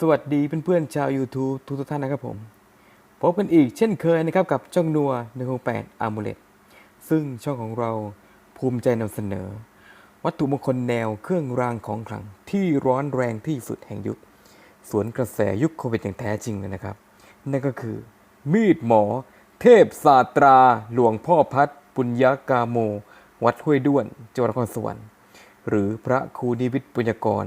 สวัสดีเพื่อนๆชาว YouTube ทุกท่านนะครับผม พบกันอีกเช่นเคยนะครับกับช่องนัว168 a m u l e t ซึ่งช่องของเราภูมิใจนำเสนอ วัตถุมงคลแนวเครื่องรางของขลังที่ร้อนแรงที่สุดแห่งยุค สวนกระแสยุคโควิดอย่างแท้จริงเลยนะครับ นั่นก็คือ มีดหมอ เทพศาสตรา หลวงพ่อพัดปุญญากาโม วัดห้วยด้วนจังหวัดนครสวรรค์หรือพระครูนิวิทย์ปุญญากร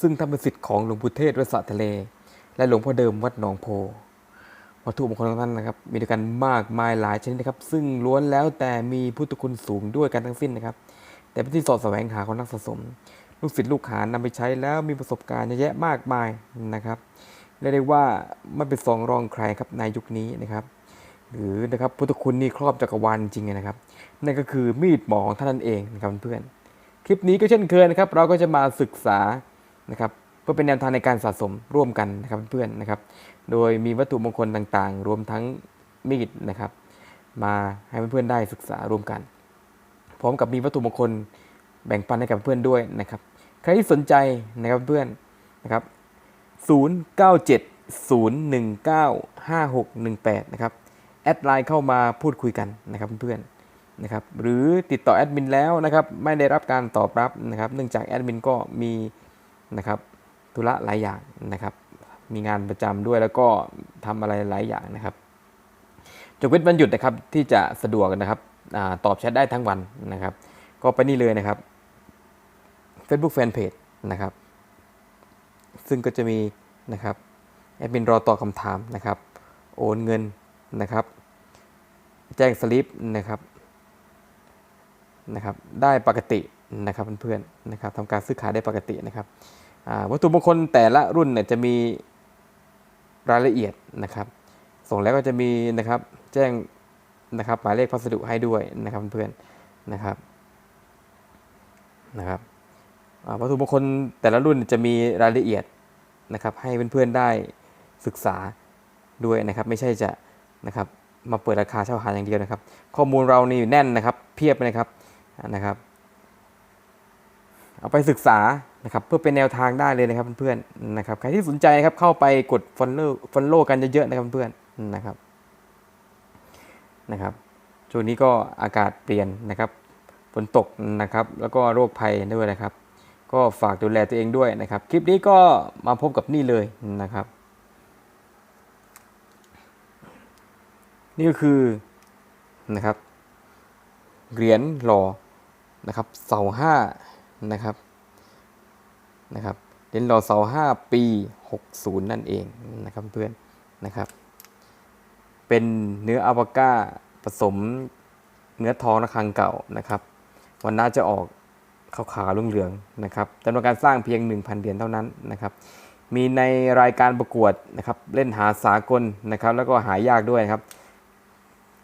ซึ่งทำเป็นสิทธิ์ของหลวงปู่เทศวัดสะทะเล และหลวงพ่อเดิมวัดหนองโพวัตถุมงคลของท่านนะครับ มีด้วยกันมากมายหลายชนิดนะครับ ซึ่งล้วนแล้วแต่มีพุทธคุณสูงด้วยกันทั้งสิ้นนะครับ แต่เป็นที่สอดแสวงหาของนักสะสม ลูกศิษย์ลูกหานำไปใช้แล้วมีประสบการณ์เยอะแยะมากมายนะครับเรียกได้ว่าไม่เป็นสองรองใครครับในยุคนี้นะครับหรือนะครับพุทธคุณนี่ครอบจักรวาลจริงๆนะครับ นั่นก็คือมีดหมอของท่านนั่นเองนะครับเพื่อนคลิปนี้ก็เช่นเคยนะครับ เราก็จะมาศึกษา นะครับเพื่อเป็นแนวทางในการสะสมร่วมกันนะครับเพื่อนๆนะครับ โดยมีวัตถุมงคลต่างๆ รวมทั้งมีดนะครับ มาให้เพื่อนๆได้ศึกษาร่วมกัน พร้อมกับมีวัตถุมงคลแบ่งปันให้กับเพื่อนด้วยนะครับ ใครที่สนใจนะครับเพื่อนนะครับ0970195618นะครับแอดไลน์เข้ามาพูดคุยกันนะครับเพื่อนๆนะครับหรือติดต่อแอดมินแล้วนะครับไม่ได้รับการตอบรับนะครับเนื่องจากแอดมินก็มี นะครับธุระหลายอย่างนะครับมีงานประจำด้วยแล้วก็ทำอะไรหลายอย่างนะครับจงเว้นวันหยุดนะครับที่จะสะดวกนะครับอตอบแชทได้ทั้งวันนะครับ ก็ไปนี่เลยนะครับ Facebook Fanpage นะครับ ซึ่งก็จะมีนะครับแอดมินรอตอบคำถามนะครับ โอนเงินนะครับ แจ้งสลิปนะครับนะครับ ได้ปกติ นะครับเพื่อนๆนะครับทำการซื้อขายได้ปกตินะครับวัตถุมงคลแต่ละรุ่นเนี่ยจะมีรายละเอียดนะครับ ส่งแล้วก็จะมีนะครับแจ้งนะครับหมายเลขพัสดุให้ด้วยนะครับเพื่อนๆนะครับนะครับวัตถุมงคลแต่ละรุ่นจะมีรายละเอียดนะครับให้เพื่อนๆได้ศึกษาด้วยนะครับ ไม่ใช่จะนะครับมาเปิดราคาเช่าหาอย่างเดียวนะครับ ข้อมูลเรานี่แน่นนะครับ เพียบเลยนะครับนะครับ เอาไปศึกษานะครับเพื่อเป็นแนวทางได้เลยนะครับเพื่อนๆนะครับใครที่สนใจนะครับเข้าไปกด follow follow กันเยอะๆนะครับเพื่อนๆนะครับนะครับช่วงนี้ก็อากาศเปลี่ยนนะครับฝนตกนะครับ แล้วก็โรคภัยด้วยนะครับ ก็ฝากดูแลตัวเองด้วยนะครับ คลิปนี้ก็มาพบกับนี่เลยนะครับ นี่ก็คือนะครับเหรียญหล่อนะครับเสาห้า นะครับนะครับเหรียญหล่อเสาห้าปี 60 นั่นเองนะครับเพื่อนนะครับ เป็นเนื้ออะปาก้าผสมเนื้อทองระฆังเก่านะครับ วันน่าจะออกขาวๆเหลืองๆนะครับจำนวนการสร้างเพียง 1,000เหรียญเท่านั้นนะครับ มีในรายการประกวดนะครับ เล่นหาสากลนะครับ แล้วก็หายากด้วยนะครับ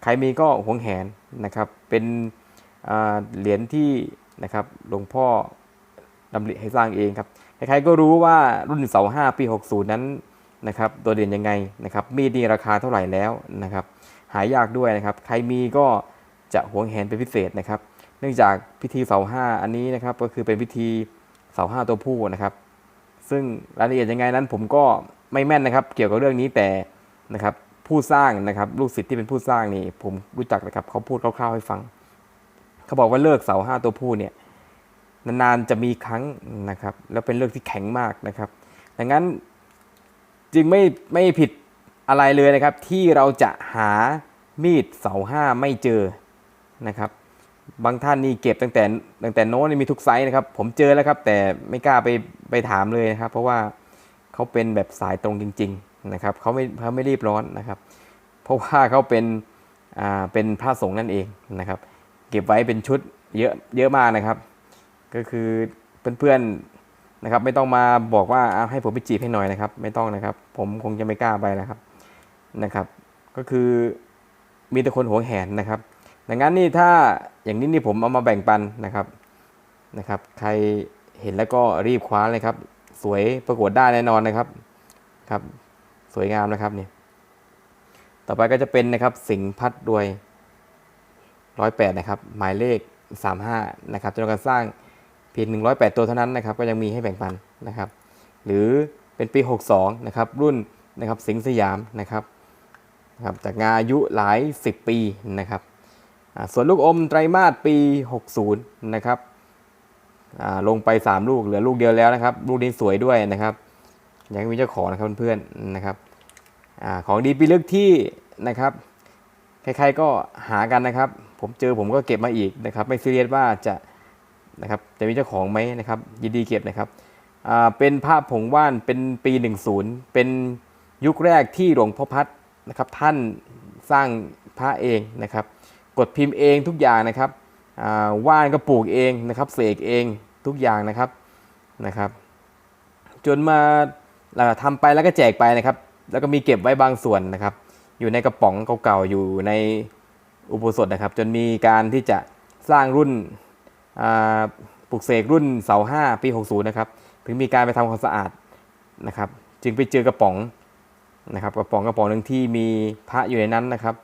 ใครมีก็หวงแหนนะครับ เป็นเหรียญที่ นะครับหลวงพ่อดำริให้สร้างเองครับใครๆก็รู้ว่ารุ่นเสาห้าปี 60 นั้นนะครับตัวเด่นยังไงนะครับมีดีราคาเท่าไหร่แล้วนะครับหายากด้วยนะครับ ใครมีก็จะหวงแหนเป็นพิเศษนะครับ เนื่องจากพิธีเสาห้าอันนี้นะครับก็คือเป็นพิธีเสาห้าตัวผู้นะครับ ซึ่งรายละเอียดยังไงนั้นผมก็ไม่แม่นนะครับ เกี่ยวกับเรื่องนี้แต่นะครับผู้สร้างนะครับลูกศิษย์ที่เป็นผู้สร้างนี่ผมรู้จักนะครับเขาพูดคร่าวๆให้ฟัง เขาบอกว่าเลิกเสาห้าตัวผู้เนี่ยนานๆจะมีครั้งนะครับ แล้วเป็นเรื่องที่แข็งมากนะครับดังนั้นจึงไม่ไม่ผิดอะไรเลยนะครับ ที่เราจะหามีดเสาห้าไม่เจอนะครับบางท่านนี่เก็บตั้งแต่ตั้งแต่โน้นนี่มีทุกไซส์นะครับ ผมเจอแล้วครับ แต่ไม่กล้าไปไปถามเลยนะครับ เพราะว่าเขาเป็นแบบสายตรงจริง ๆนะครับเขาไม่เขาไม่รีบร้อนนะครับ เพราะว่าเขาเป็นอ่าเป็นพระสงฆ์นั่นเองนะครับ เก็บไว้เป็นชุดเยอะเยอะมากนะครับ ก็คือเพื่อนๆนะครับ ไม่ต้องมาบอกว่าให้ผมไปจีบให้หน่อยนะครับ ไม่ต้องนะครับ ผมคงจะไม่กล้าไปนะครับนะครับ ก็คือมีแต่คนหัวแหนนะครับดังนั้นนี่ถ้าอย่างนี้นี่ผมเอามาแบ่งปันนะครับนะครับ ใครเห็นแล้วก็รีบคว้าเลยครับ สวยประกวดได้แน่นอนนะครับครับ สวยงามนะครับนี่ต่อไปก็จะเป็นนะครับสิงพัดรวย ร้อยแปดนะครับ หมายเลขสามห้านะครับจำนวนการสร้างเพียงหนึ่งร้อยแปดตัวเท่านั้นนะครับ ก็ยังมีให้แบ่งปันนะครับ หรือเป็นปี 62 นะครับ รุ่นนะครับสิงสยามนะครับนะครับจากงานอายุหลาย 10 ปีนะครับ ส่วนลูกอมไตรมาสปี 60 นะครับอ่าลงไป 3 ลูกเหลือลูกเดียวแล้วนะครับ ลูกนี้สวยด้วยนะครับ ยังมีเจ้าของนะครับเพื่อนๆนะครับอาของดีปีลึกที่นะครับ ใครๆก็หากันนะครับ ผมเจอผมก็เก็บมาอีกนะครับ ไม่ซีเรียสว่าจะนะครับจะมีเจ้าของไหมนะครับ ยินดีเก็บนะครับเป็นภาพผงว่านเป็นปี 10 เป็นยุคแรกที่หลวงพ่อพัดนะครับท่านสร้างพระเองนะครับ กดพิมพ์เองทุกอย่างนะครับว่านก็ปลูกเองนะครับเสกเองทุกอย่างนะครับนะครับ จนมาเอ่อทำไปแล้วก็แจกไปนะครับ แล้วก็มีเก็บไว้บางส่วนนะครับ อยู่ในกระป๋องเก่าๆอยู่ใน อุโบสถนะครับ จนมีการที่จะสร้างรุ่นปลูกเสกรุ่นเสาห้าปี60นะครับถึงมีการไปทำความสะอาดนะครับ จึงไปเจอกระป๋องนะครับกระป๋องกระป๋องหนึ่งที่มีพระอยู่ในนั้นนะครับ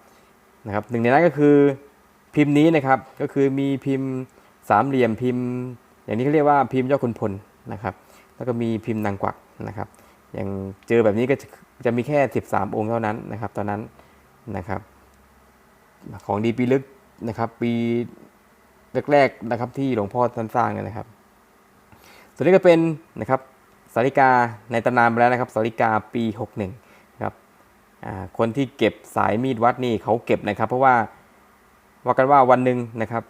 นะครับหนึ่งในนั้นก็คือพิมพ์นี้นะครับก็คือมีพิมพ์สามเหลี่ยมพิมพ์ อย่างนี้เขาเรียกว่าพิมพ์ยอดขุนพลนะครับแล้วก็มีพิมพ์นางกวักนะครับ อย่างเจอแบบนี้ก็จะจะมีแค่ 13 องค์เท่านั้นนะครับ ตอนนั้นนะครับ ของดีปีลึกนะครับ ปีแรกๆนะครับที่หลวงพ่อท่านสร้างนะครับ ส่วนนี้ก็เป็นนะครับสาริกาในตำนานไปแล้วนะครับสาริกาปี 61นะครับคนที่เก็บสายมีดวัดนี่เขาเก็บนะครับ เพราะว่าว่ากันว่าวันหนึ่งนะครับ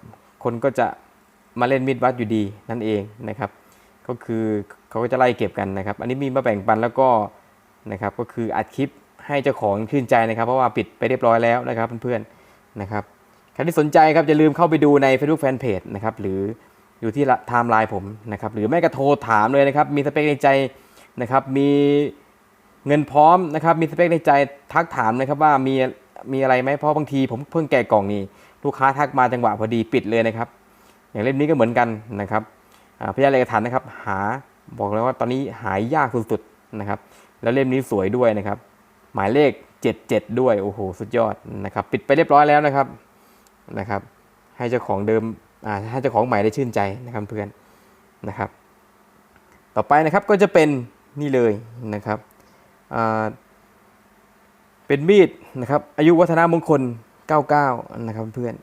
คนก็จะมาเล่นมีดวัดอยู่ดีนั่นเองนะครับ ก็คือเขาก็จะไล่เก็บกันนะครับ อันนี้มีมาแบ่งปันแล้วก็นะครับก็คืออัดคลิปให้เจ้าของชื่นใจนะครับ เพราะว่าปิดไปเรียบร้อยแล้วนะครับเพื่อนๆ นะครับใครที่สนใจครับอย่าลืมเข้าไปดูใน Facebook Fanpage นะครับหรืออยู่ที่ไทม์ไลน์ผมนะครับหรือไม่ก็โทรถามเลยนะครับมีสเปคในใจนะครับมีเงินพร้อมนะครับมีสเปคในใจทักถามนะครับว่ามีมีอะไรไหมเพราะบางทีผมเพิ่งแกะกล่องนี่ลูกค้าทักมาจังหวะพอดีปิดเลยนะครับ อย่างเล่มนี้ก็เหมือนกันนะครับพยานเอกสารนะครับ หาบอกเลยว่าตอนนี้หายยากสุดๆนะครับ แล้วเล่มนี้สวยด้วยนะครับ หมายเลข 77 ด้วยโอ้โหสุดยอดนะครับปิดไปเรียบร้อยแล้วนะครับนะครับ ให้เจ้าของเดิมอ่าให้เจ้าของใหม่ได้ชื่นใจนะครับเพื่อนนะครับ ต่อไปนะครับก็จะเป็นนี่เลยนะครับอ่าเป็นมีดนะครับอายุวัฒนามงคล 99 นะครับเพื่อน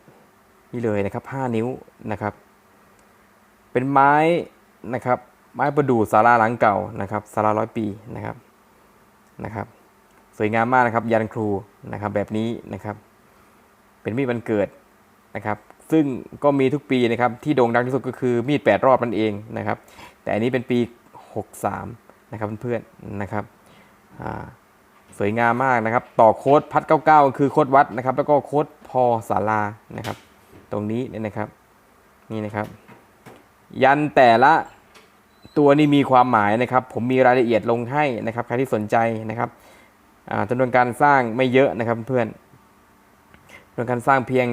นี่เลยนะครับ 5 นิ้วนะครับ เป็นไม้นะครับไม้ประดู่ศาลาหลังเก่านะครับศาลาร้อยปีนะครับนะครับ วยงามมากนะครับ ยันครูนะครับแบบนี้นะครับ เป็นมีดวันเกิดนะครับ ซึ่งก็มีทุกปีนะครับที่โด่งดังที่สุดก็คือมีด 8 รอบนั่นเองนะครับ แต่อันนี้เป็นปี 63 นะครับเพื่อนๆนะครับสวยงามมากนะครับ ต่อโค้ดพัด99 คือโค้ดวัดนะครับ แล้วก็โค้ดพอศาลานะครับ ตรงนี้เนี่ยนะครับนี่นะครับ ยันแต่ละตัวนี้มีความหมายนะครับ ผมมีรายละเอียดลงให้นะครับใครที่สนใจนะครับ จำนวนการสร้างไม่เยอะนะครับเพื่อนจำนวนการสร้างเพียง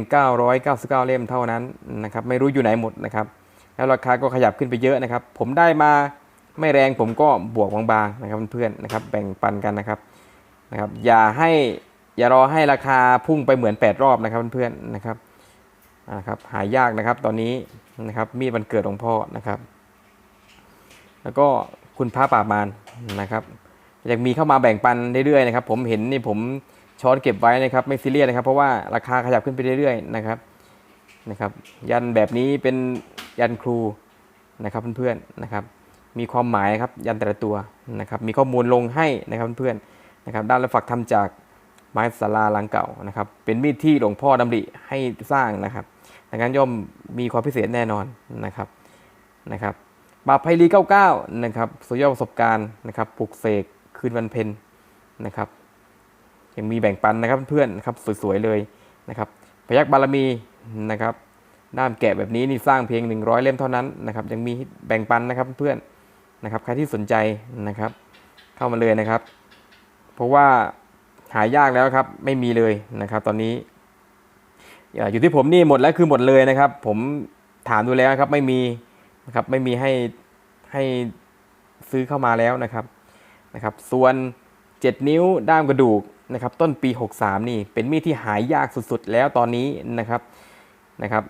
999 เล่มเท่านั้นนะครับ ไม่รู้อยู่ไหนหมดนะครับ แล้วราคาก็ขยับขึ้นไปเยอะนะครับ ผมได้มาไม่แรงผมก็บวกบางๆนะครับเพื่อนๆนะครับ แบ่งปันกันนะครับนะครับ อย่าให้อย่ารอให้ราคาพุ่งไปเหมือน 8 รอบนะครับเพื่อนๆนะครับอ่าครับหายากนะครับตอนนี้นะครับมีดวันเกิดหลวงพ่อนะครับ แล้วก็คุณพระป่ามานนะครับ ยังมีเข้ามาแบ่งปันเรื่อยๆนะครับ ผมเห็นนี่ผมช้อนเก็บไว้นะครับ ไม่ซีเรียสนะครับ เพราะว่าราคาขยับขึ้นไปเรื่อยๆนะครับนะครับ ยันแบบนี้เป็นยันครูนะครับเพื่อนๆนะครับ มีความหมายครับยันแต่ละตัวนะครับ มีข้อมูลลงให้นะครับเพื่อนๆนะครับ ด้านละฝักทำจากไม้สาราหลังเก่านะครับ เป็นมีดที่หลวงพ่อดำริให้สร้างนะครับดังนั้นย่อมมีความพิเศษแน่นอนนะครับนะครับบาปไพลี99นะครับสุดยอดประสบการณ์นะครับปลุกเสก คืนวันเพ็ญนะครับยังมีแบ่งปันนะครับเพื่อนนะครับสวยๆเลยนะครับพยักบารมีนะครับด้ามแกะแบบนี้นี่สร้างเพียง 100 เล่มเท่านั้นนะครับยังมีแบ่งปันนะครับเพื่อนนะครับใครที่สนใจนะครับ เข้ามาเลยนะครับ เพราะว่าหายากแล้วครับไม่มีเลยนะครับ ตอนนี้อ่าอยู่ที่ผมนี่หมดแล้วคือหมดเลยนะครับ ผมถามดูแล้วครับไม่มีนะครับไม่มีให้ให้ซื้อเข้ามาแล้วนะครับ นะครับ ส่วน 7 นิ้วด้ามกระดูกนะครับ ต้นปี 63 นี่เป็นมีดที่หายยากสุดๆ แล้วตอนนี้นะครับนะครับ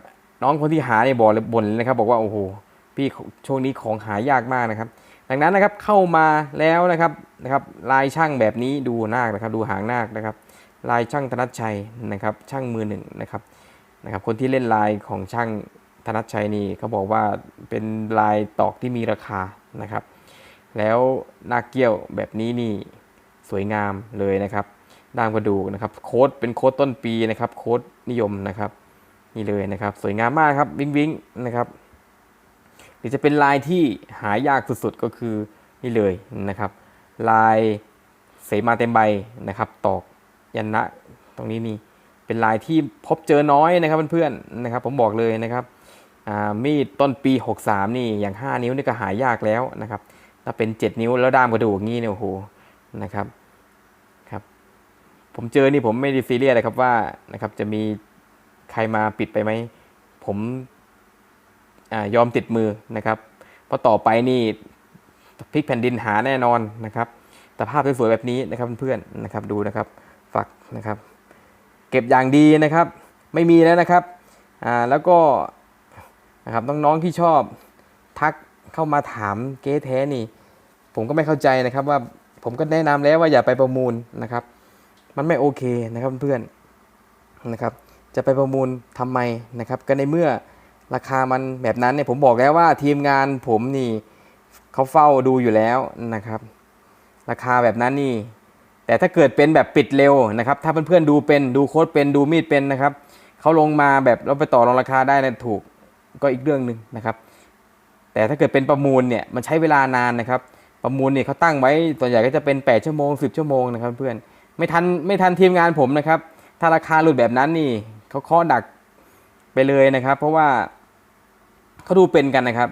น้องคนที่หาเนี่ยบอกเลยบ่นเลยนะครับ บอกว่าโอ้โหพี่ช่วงนี้ของหายากมากนะครับ ดังนั้นนะครับเข้ามาแล้วนะครับนะครับ ลายช่างแบบนี้ดูนาคนะครับ ดูหางนาคนะครับ ลายช่างธนัชชัยนะครับ ช่างมือหนึ่งนะครับนะครับ คนที่เล่นลายของช่างธนัชชัยนี่เขาบอกว่าเป็นลายตอกที่มีราคานะครับ แล้วหน้าเกี้ยวแบบนี้นี่สวยงามเลยนะครับด้ามกระดูกนะครับโค้ดเป็นโค้ดต้นปีนะครับโค้ดนิยมนะครับนี่เลยนะครับ สวยงามมากครับวิ้งวิ้งนะครับหรือจะเป็นลายที่หายากสุดๆก็คือนี่เลยนะครับ ลายเสมาเต็มใบนะครับตอกยันนะตรงนี้นี่เป็นลายที่พบเจอน้อยนะครับเพื่อนๆนะครับ ผมบอกเลยนะครับมีดต้นปี 63 นี่อย่าง 5 นิ้วนี่ก็หายากแล้วนะครับ ถ้าเป็น 7 นิ้วแล้วด้ามกระดูกงี้เนี่ยโอ้โหนะครับครับ ผมเจอนี่ผมไม่ได้ซีเรียสเลยครับว่านะครับจะมีใครมาปิดไปไหม ผมอายอมติดมือนะครับ เพราะต่อไปนี่พลิกแผ่นดินหาแน่นอนนะครับแต่ภาพสวยๆแบบนี้นะครับเพื่อนๆนะครับดูนะครับฝักนะครับ เก็บอย่างดีนะครับ ไม่มีแล้วนะครับอ่าแล้วก็นะครับน้องๆที่ชอบทักเข้ามาถามเก๊แท้นี่ ผมก็ไม่เข้าใจนะครับว่าผมก็แนะนำแล้วว่าอย่าไปประมูลนะครับ มันไม่โอเคนะครับเพื่อนนะครับ จะไปประมูลทำไมนะครับ ก็ในเมื่อราคามันแบบนั้นเนี่ยผมบอกแล้วว่าทีมงานผมนี่เขาเฝ้าดูอยู่แล้วนะครับ ราคาแบบนั้นนี่ แต่ถ้าเกิดเป็นแบบปิดเร็วนะครับ ถ้าเพื่อนๆดูเป็นดูโค้ดเป็นดูมีดเป็นนะครับเขาลงมาแบบเราไปต่อรองราคาได้นะถูกก็อีกเรื่องหนึ่งนะครับ แต่ถ้าเกิดเป็นประมูลเนี่ยมันใช้เวลานานนะครับ ประมูลเนี่ยเขาตั้งไว้ส่วนใหญ่ก็จะเป็น 8 ชั่วโมง 10 ชั่วโมงนะครับเพื่อนไม่ทันไม่ทันทีมงานผมนะครับ ถ้าราคาหลุดแบบนั้นนี่เขาเคาะดักไปเลยนะครับ เพราะว่าเขาดูเป็นกันนะครับ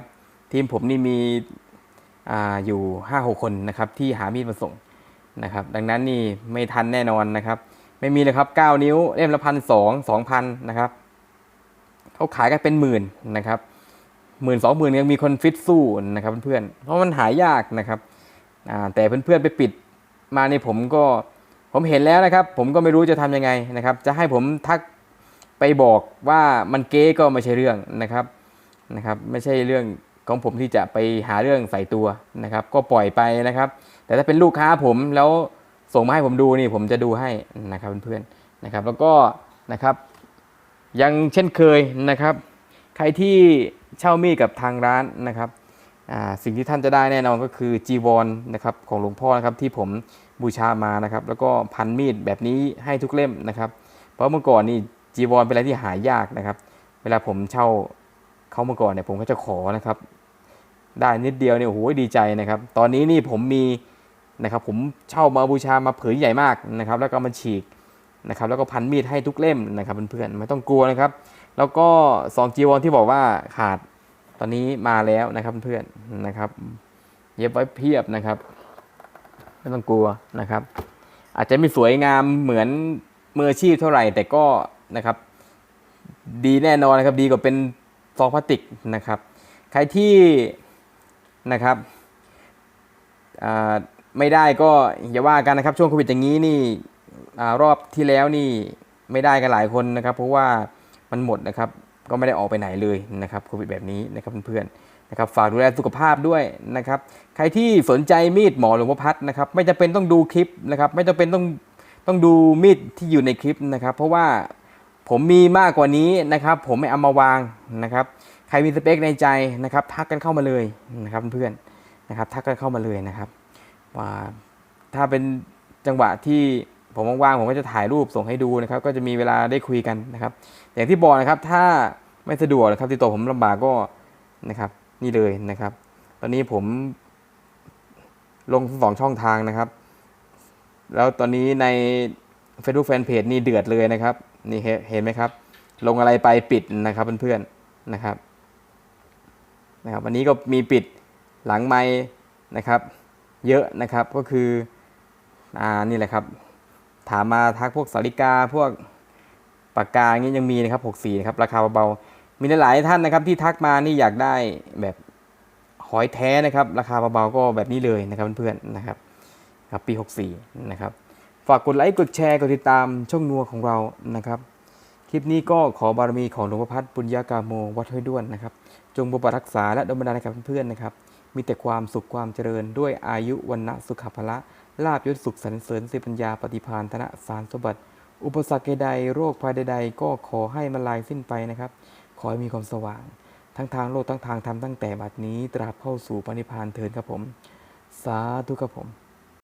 ทีมผมนี่มีอาอยู่ 5-6 คนนะครับที่หามีดมาส่งนะครับ ดังนั้นนี่ไม่ทันแน่นอนนะครับ ไม่มีเลยครับ 9 นิ้วเล่มละพันสองสองพันนะครับเขาขายกันเป็นหมื่นนะครับ หมื่นสองหมื่นยังมีคนฟิตสู้นะครับเพื่อนๆเพราะมันหายากนะครับอ่าแต่เพื่อนๆไปปิดมาในผมก็ผมเห็นแล้วนะครับ ผมก็ไม่รู้จะทำยังไงนะครับ จะให้ผมทักไปบอกว่ามันเก๊ก็ไม่ใช่เรื่องนะครับนะครับไม่ใช่เรื่องของผมที่จะไปหาเรื่องใส่ตัวนะครับ ก็ปล่อยไปนะครับ แต่ถ้าเป็นลูกค้าผมแล้วส่งมาให้ผมดูนี่ผมจะดูให้นะครับเพื่อนๆนะครับ แล้วก็นะครับยังเช่นเคยนะครับ ใครที่ เช่ามีดกับทางร้านนะครับสิ่งที่ท่านจะได้แน่นอนก็คือจีวรนะครับของหลวงพ่อนะครับที่ผมบูชามานะครับ แล้วก็พันมีดแบบนี้ให้ทุกเล่มนะครับ เพราะเมื่อก่อนนี่จีวรเป็นอะไรที่หายากนะครับ เวลาผมเช่าเขาเมื่อก่อนเนี่ยผมก็จะขอนะครับ ได้นิดเดียวเนี่ยโอ้โหดีใจนะครับ ตอนนี้นี่ผมมีนะครับผมเช่ามาบูชามาเผยใหญ่มากนะครับ แล้วก็มาฉีกนะครับ แล้วก็พันมีดให้ทุกเล่มนะครับเพื่อนๆไม่ต้องกลัวนะครับ แล้วก็สองจีวรที่บอกว่าขาดตอนนี้มาแล้วนะครับเพื่อนนะครับ เย็บไว้เพียบนะครับไม่ต้องกลัวนะครับ อาจจะไม่สวยงามเหมือนมืออาชีพเท่าไหร่ แต่ก็นะครับ ดีแน่นอนนะครับ ดีกว่าเป็นซองพลาสติกนะครับ ใครที่นะครับไม่ได้ก็อย่าว่ากันนะครับ ช่วงโควิดอย่างนี้นี่อรอบที่แล้วนี่ไม่ได้กันหลายคนนะครับ เพราะว่า มันหมดนะครับ ก็ไม่ได้ออกไปไหนเลยนะครับโควิดแบบนี้นะครับเพื่อนๆนะครับฝากดูแลสุขภาพด้วยนะครับ ใครที่สนใจมีดหมอหลวงพ่อพัดนะครับไม่จำเป็นต้องดูคลิปนะครับ ไม่จำเป็นต้องต้องดูมีดที่อยู่ในคลิปนะครับ เพราะว่าผมมีมากกว่านี้นะครับ ผมไม่เอามาวางนะครับ ใครมีสเปคในใจนะครับ ทักกันเข้ามาเลยนะครับเพื่อนๆนะครับ ทักกันเข้ามาเลยนะครับว่าถ้าเป็นจังหวะที่ ผมว่างๆผมก็จะถ่ายรูปส่งให้ดูนะครับ ก็จะมีเวลาได้คุยกันนะครับ อย่างที่บอกนะครับถ้าไม่สะดวกนะครับติดต่อผมลำบากก็นะครับ นี่เลยนะครับ ตอนนี้ผมลงสองช่องทางนะครับ แล้วตอนนี้ใน Facebook Fanpage นี่เดือดเลยนะครับ นี่เห็นเห็นไหมครับ ลงอะไรไปปิดนะครับเพื่อนๆนะครับนะครับ วันนี้ก็มีปิดหลังไม้นะครับ เยอะนะครับก็คืออ่านี่แหละครับ ถามมาทักพวกสาริกาพวกปากกาอย่างนี้ยังมีนะครับ64นะครับราคาเบาๆมีหลายๆท่านนะครับที่ทักมานี่อยากได้แบบหอยแท้นะครับ ราคาเบาๆก็แบบนี้เลยนะครับเพื่อนๆนะครับครับปี 64 นะครับ ฝากกดไลค์กดแชร์กดติดตามช่องนัวของเรานะครับ คลิปนี้ก็ขอบารมีของหลวงพ่อพัฒน์ปุญญากาโมวัดห้วยด้วนนะครับ จงปกปักรักษาและดลบันดาลให้กับเพื่อนๆนะครับ มีแต่ความสุขความเจริญด้วยอายุวันนะสุขภละ ลาบยศสุขสรรเสริญสิปัญญาปฏิพานธนะสารสมบัติ อุปสรรคใดโรคภัยใดๆก็ขอให้มันลายสิ้นไปนะครับ ขอให้มีความสว่าง ทั้งทางโลกทั้งทางธรรมตั้งแต่บัดนี้ตราบเข้าสู่ปณิพานเถิดครับผม สาธุครับผม